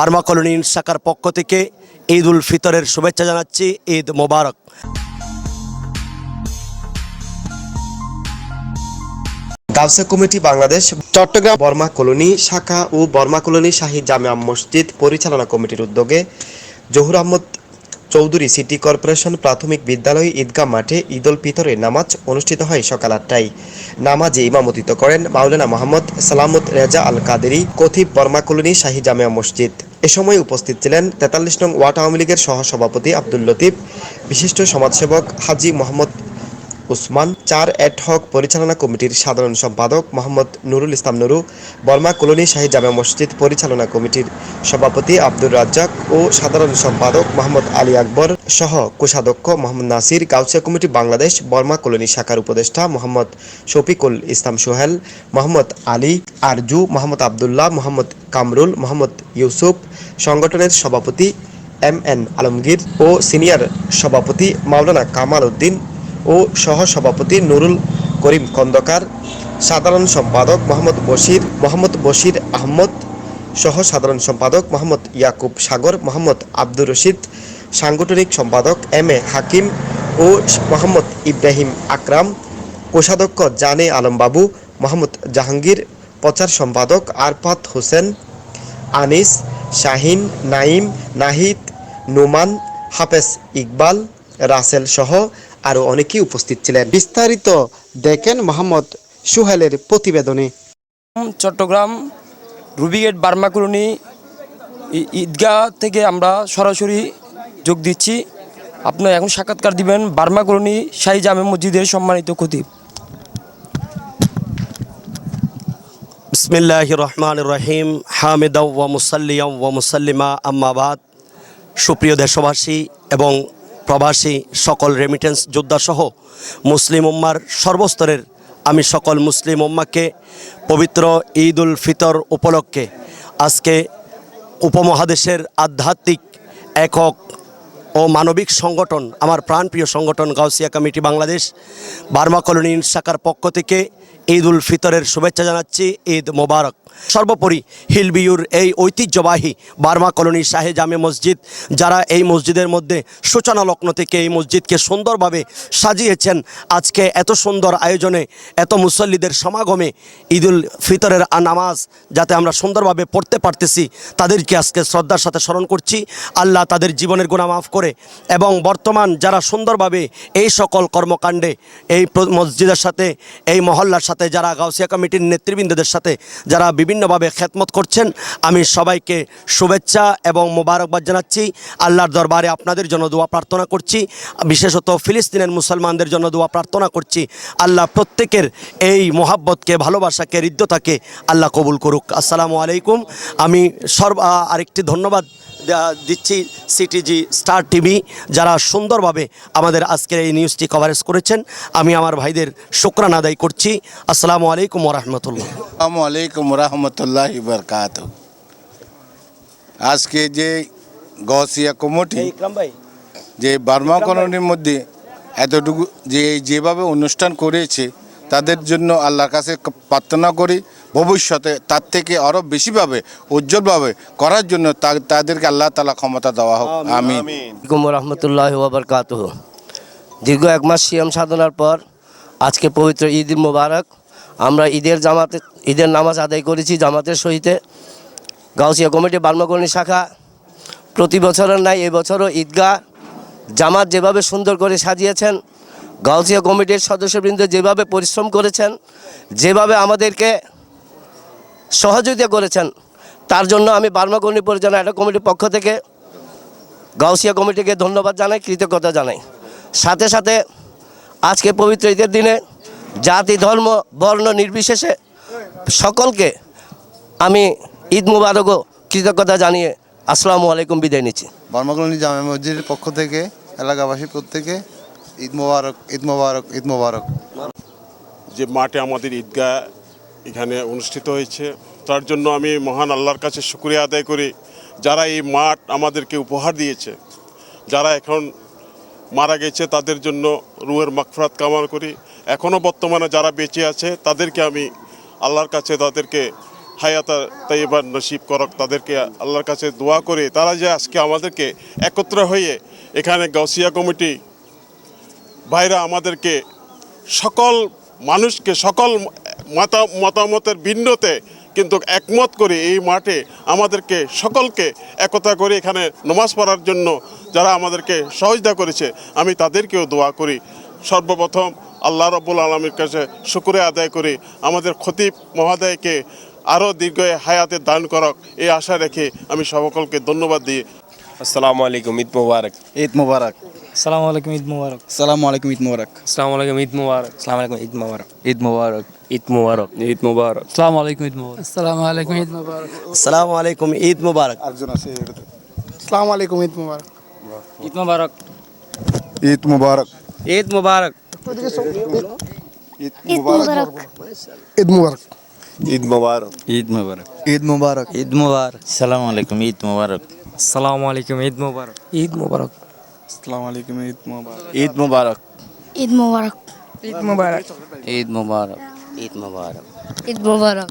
Burma colony শাখার পক্ষ থেকে ঈদ উল ফিতরের শুভেচ্ছা জানাচ্ছি, ঈদ মোবারক। গাউসা কমিটি বাংলাদেশ, চট্টগ্রাম বর্মা কলোনি শাখা ও বর্মা কলোনি শাহী জামিয়া মসজিদ পরিচালনা কমিটির উদ্যোগে জহুর আহমদ চৌধুরী সিটি কর্পোরেশন প্রাথমিক বিদ্যালয় ঈদগাহ মাঠে ঈদ উল ফিতরের নামাজ অনুষ্ঠিত হয় সকাল আটটায়। নামাজে ইমামতিত করেন মাওলানা মোহাম্মদ সালামত রেজা আল কাদেরি কথিব বর্মা কলোনি শাহী জামিয়া মসজিদ। এ সময় উপস্থিত ছিলেন তেতাল্লিশ নং ওয়ার্ড আওয়ামী লীগের সহসভাপতি আব্দুল লতিফ, বিশিষ্ট সমাজসেবক হাজি মোহাম্মদ উসমান, চার হক পরিচালনা কমিটির সাধারণ সম্পাদক মোহাম্মদ নুরুল ইসলাম নুরু, বর্মা কলোনি শাহী জামা মসজিদ পরিচালনা কমিটির সভাপতি আব্দুর রাজ্জাক ও সাধারণ সম্পাদক মোহাম্মদ আলী আকবর সহ কোষাধ্যক্ষ মোহাম্মদ নাসির, গাউসিয়া কমিটি বাংলাদেশ, বর্মা কলোনি শাখার উপদেষ্টা মোহাম্মদ শফিকুল ইসলাম সোহেল, মোহাম্মদ আলী আরজু, মোহাম্মদ আবদুল্লাহ, মোহাম্মদ কামরুল, মোহাম্মদ ইউসুফ, সংগঠনের সভাপতি এম এন আলমগীর ও সিনিয়র সভাপতি মাওলানা কামাল উদ্দিন ও সহ সভাপতি নুরুল করিম খন্দকার, সাধারণ সম্পাদক মোহাম্মদ বশির মোহাম্মদ বশির আহমদ সহ সাধারণ সম্পাদক মোহাম্মদ ইয়াকুব সাগর, মোহাম্মদ আব্দুর রশিদ, সাংগঠনিক সম্পাদক এম এ হাকিম ও মোহাম্মদ ইব্রাহিম আকরাম, কোষাধ্যক্ষ জানে আলম বাবু, মোহাম্মদ জাহাঙ্গীর, প্রচার সম্পাদক আরফাত হোসেন, আনিস, শাহিন নাইম নাহিদ, নোমান, হাফেজ ইকবাল রাসেল সহ আরও অনেকেই উপস্থিত ছিলেন। বিস্তারিত দেখেন মোহাম্মদ সুহেলের প্রতিবেদনে। চট্টগ্রাম রুবিগেট বার্মা কলোনি ই- ঈদগাহ থেকে আমরা সরাসরি যোগ দিচ্ছি। আপনার এখন সাক্ষাৎকার দিবেন বার্মা কলোনি শাহী জামে মসজিদের সম্মানিত খতিব। বিসমিল্লাহ রহমান রহিম হামিদা ওয়া মুসাল্লিয়া ওয়া মুসাল্লিমা আম্মাবাদ সুপ্রিয় দেশবাসী এবং প্রবাসী সকল রেমিটেন্স যোদ্ধাসহ মুসলিম উম্মার সর্বস্তরের আমি সকল মুসলিম উম্মাকে পবিত্র ঈদ উল ফিতর উপলক্ষে আজকে উপমহাদেশের আধ্যাত্মিক একক ও মানবিক সংগঠন, আমার প্রাণপ্রিয় সংগঠন গাউসিয়া কমিটি বাংলাদেশ, বার্মা কলোনি শাখার পক্ষ থেকে ঈদ উল ফিতরের শুভেচ্ছা জানাচ্ছি। ঈদ মোবারক। সর্বোপরি হিলবিউর এই ঐতিহ্যবাহী বার্মা কলোনি শাহে জামে মসজিদ, যারা এই মসজিদের মধ্যে সূচনা লগ্ন থেকে এই মসজিদকে সুন্দরভাবে সাজিয়েছেন। আজকে এত সুন্দর আয়োজনে, এত মুসল্লিদের সমাগমে ঈদুল ফিতরের নামাজ যাতে আমরা সুন্দরভাবে পড়তে পারতেছি, তাদেরকে আজকে শ্রদ্ধার সাথে স্মরণ করছি। আল্লাহ তাদের জীবনের গুণা মাফ করে এবং বর্তমান যারা সুন্দরভাবে এই সকল কর্মকাণ্ডে, এই মসজিদের সাথে, এই মহল্লার সাথে, যারা গাউসিয়া কমিটির নেতৃবৃন্দদের সাথে, যারা বিভিন্নভাবে খেদমত করছেন। আমি সবাইকে শুভেচ্ছা এবং মোবারকবাদ জানাচ্ছি। আল্লাহর দরবারে আপনাদের জন্য দোয়া প্রার্থনা করছি। বিশেষত ফিলিস্তিনের মুসলমানদের জন্য দোয়া প্রার্থনা করছি। আল্লাহ প্রত্যেকের এই মোহাব্বতকে, ভালোবাসাকে, হৃদ্যতাকে আল্লাহ কবুল করুক। আসসালামু আলাইকুম। আমি সর্ব আরেকটি ধন্যবাদ দিচ্ছি সিটিজি স্টার টিভি যারা সুন্দরভাবে আমাদের আজকের এই নিউজটি কভারেজ করেছেন। আমি আমার ভাইদের শুক্রান আদায় করছি। আসসালামু আলাইকুম ওরহমতুল্লাহ আসসালামু আলাইকুম রহমতুল্লাহ বরকাত আজকে যে গসিয়া কমিটি যে বার্মা কলোনির মধ্যে এতটুকু যে যেভাবে অনুষ্ঠান করেছে তাদের জন্য আল্লাহর কাছে প্রার্থনা করি ভবিষ্যতে তার থেকে আরও বেশিভাবে উজ্জ্বলভাবে করার জন্য তা- তাদেরকে আল্লাহ তালা ক্ষমতা দেওয়া হোক। আমিন আলাইকুম রহমতুল্লাহ ওবরকাত দীর্ঘ এক মাস সিয়াম সাধনার পর আজকে পবিত্র ঈদ মোবারক। আমরা ঈদের জামাতে ঈদের নামাজ আদায় করেছি জামাতের সহিতে। গাউসিয়া কমিটি বার্মাকর্ণী শাখা প্রতি বছরের নাই এবছরও ঈদগাহ জামাত যেভাবে সুন্দর করে সাজিয়েছেন গাউসিয়া কমিটির সদস্যবৃন্দ যেভাবে পরিশ্রম করেছেন যেভাবে আমাদেরকে সহযোগিতা করেছেন। তার জন্য আমি বার্মাকর্ণী পরিচালনা একটা কমিটির পক্ষ থেকে গাউসিয়া কমিটিকে ধন্যবাদ জানাই কৃতজ্ঞতা জানাই। সাথে সাথে আজকে পবিত্র ঈদের দিনে জাতি ধর্ম বর্ণ নির্বিশেষে সকলকে আমি ঈদ মুবারক ও কৃতজ্ঞতা জানিয়ে আসসালামু আলাইকুম বিদায় নিচ্ছি। বর্মকলনী জামে মসজিদের পক্ষ থেকে এলাকাবাসী প্রত্যেকে ঈদ মোবারক ঈদ মোবারক ঈদ মোবারক। যে মাঠে আমাদের ঈদগাহ এখানে অনুষ্ঠিত হয়েছে। তার জন্য আমি মহান আল্লাহর কাছে শুক্রিয়া আদায় করি যারা এই মাঠ আমাদেরকে উপহার দিয়েছে। যারা এখন মারা গেছে তাদের জন্য রুহের মাকফরাত কামাল করি। এখনও বর্তমানে যারা বেঁচে আছে তাদেরকে আমি আল্লাহর কাছে তাদেরকে হায়াতা তাইবার নসিব করক। তাদেরকে আল্লাহর কাছে দোয়া করে। তারা যে আজকে আমাদেরকে একত্র হয়ে এখানে গাউসিয়া কমিটি ভাইরা আমাদেরকে সকল মানুষকে, সকল মতা, মতামতের ভিন্নতে কিন্তু একমত করে এই মাঠে আমাদেরকে সকলকে একতা করে এখানে নমাজ পড়ার জন্য যারা আমাদেরকে সহযোগিতা করেছে, আমি তাদেরকেও দোয়া করি। সর্বপ্রথম আল্লাহ রব্বুল আলমীর কাছে শুক্রে আদায় করি। আমাদের খতিব মহোদয়কে আরও দীর্ঘ হায়াতে দান করক, এই আশা রেখে আমি সকলকে ধন্যবাদ দিই। আসসালামু আলাইকুম ঈদ মুবারক ঈদ মুবারক সালাম আলাইকুম ঈদ মুবারক সালামু আলাইকুম ঈদ মুবারক আসসালামু আলাইকুম ঈদ মুবারক আসসালামু আলাইকুম ঈদ মুবারক ঈদ মুবারক ঈদ মুবারক ঈদ মুবারক আসসালামু আলাইকুম ঈদ মুবারক আসসালামু আলাইকুম ঈদ মুবারক আসসালামু আলাইকুম ঈদ মুবারক আসসালামু আলাইকুম ঈদ মুবারক ঈদ মুবারক ঈদ মুবারক ঈদ মুবারক ঈদ মুবারক ঈদ মুবারক ঈদ মুবারক ঈদ মুবারক ঈদ মুবারক ঈদ মুবারক সালাম আলাইকুম ঈদ মুবারক আসসালামু আলাইকুম ঈদ মুবারক ঈদ মুবারক আসসালামু আলাইকুম ঈদ মুবারক ঈদ মুবারক ঈদ মোবারক ঈদ মুবারক ঈদ মুবারক ঈদ মুবারক ঈদ মোবারক